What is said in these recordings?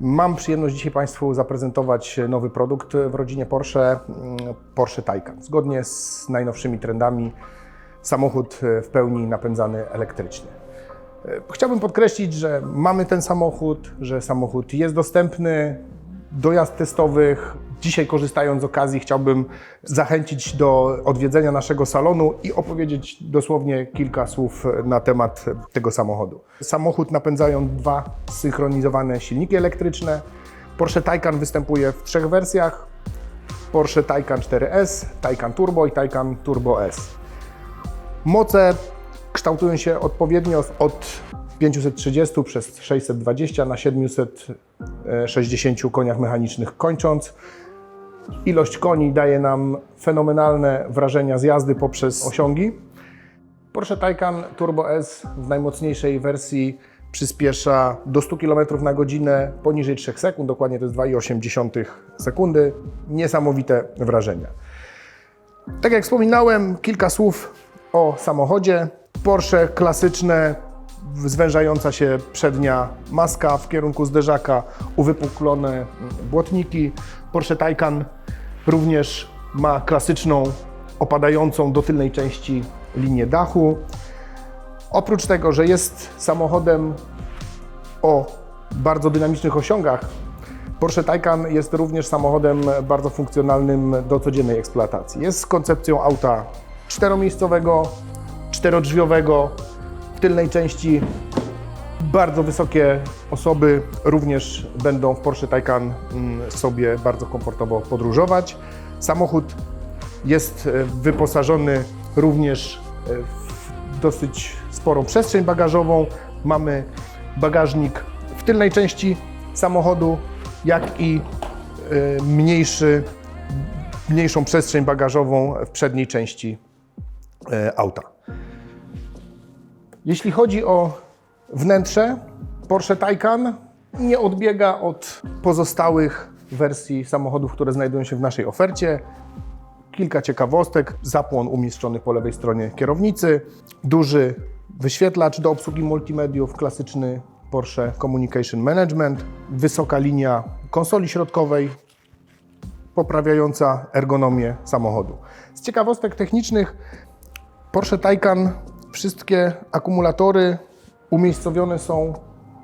Mam przyjemność dzisiaj Państwu zaprezentować nowy produkt w rodzinie Porsche, mm, Porsche Taycan. Zgodnie z najnowszymi trendami samochód w pełni napędzany elektrycznie. E, Chciałbym podkreślić, że mamy ten samochód, że samochód jest dostępny, dojazd testowych. Dzisiaj korzystając z okazji chciałbym zachęcić do odwiedzenia naszego salonu i opowiedzieć dosłownie kilka słów na temat tego samochodu. Samochód napędzają dwa synchronizowane silniki elektryczne. Porsche Taycan występuje w trzech wersjach. Porsche Taycan 4S, Taycan Turbo i Taycan Turbo S. Moce kształtują się odpowiednio od 530 przez 620 na 760 koniach mechanicznych kończąc. Ilość koni daje nam fenomenalne wrażenia z jazdy poprzez osiągi. Porsche Taycan Turbo S w najmocniejszej wersji przyspiesza do 100 km na godzinę poniżej 3 sekund, dokładnie to jest 2,8 sekundy. Niesamowite wrażenia. Tak jak wspominałem, kilka słów o samochodzie. Porsche klasyczne, zwężająca się przednia maska w kierunku zderzaka, uwypuklone błotniki. Porsche Taycan również ma klasyczną, opadającą do tylnej części linię dachu. Oprócz tego, że jest samochodem o bardzo dynamicznych osiągach, Porsche Taycan jest również samochodem bardzo funkcjonalnym do codziennej eksploatacji. Jest z koncepcją auta czteromiejscowego, czterodrzwiowego. Tylnej części bardzo wysokie osoby również będą w Porsche Taycan mm, sobie bardzo komfortowo podróżować. Samochód jest e, wyposażony również e, w dosyć sporą przestrzeń bagażową. Mamy bagażnik w tylnej części samochodu, jak i e, mniejszy, mniejszą przestrzeń bagażową w przedniej części auta. Jeśli chodzi o wnętrze, Porsche Taycan nie odbiega od pozostałych wersji samochodów, które znajdują się w naszej ofercie. Kilka ciekawostek. Zapłon umieszczony po lewej stronie kierownicy, duży wyświetlacz do obsługi multimediów, klasyczny Porsche Communication Management, wysoka linia konsoli środkowej, poprawiająca ergonomię samochodu. Z ciekawostek technicznych Porsche Taycan wszystkie akumulatory umiejscowione są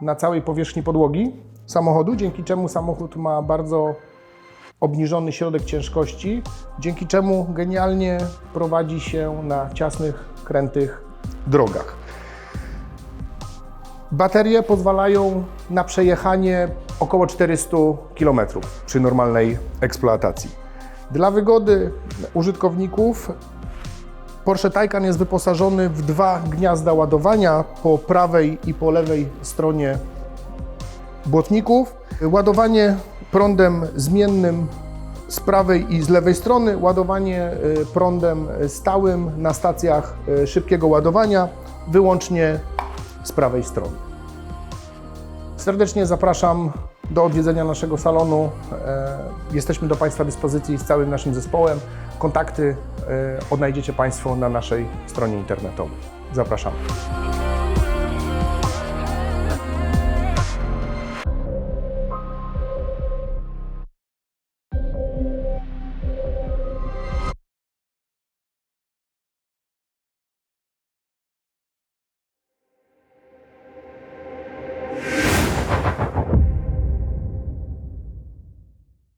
na całej powierzchni podłogi samochodu, dzięki czemu samochód ma bardzo obniżony środek ciężkości, dzięki czemu genialnie prowadzi się na ciasnych, krętych drogach. Baterie pozwalają na przejechanie około 400 km przy normalnej eksploatacji. Dla wygody użytkowników Porsche Taycan jest wyposażony w dwa gniazda ładowania po prawej i po lewej stronie błotników. Ładowanie prądem zmiennym z prawej i z lewej strony, ładowanie y, prądem stałym na stacjach y, szybkiego ładowania wyłącznie z prawej strony. Serdecznie zapraszam do odwiedzenia naszego salonu. E, Jesteśmy do Państwa dyspozycji z całym naszym zespołem. Kontakty e, odnajdziecie Państwo na naszej stronie internetowej. Zapraszamy.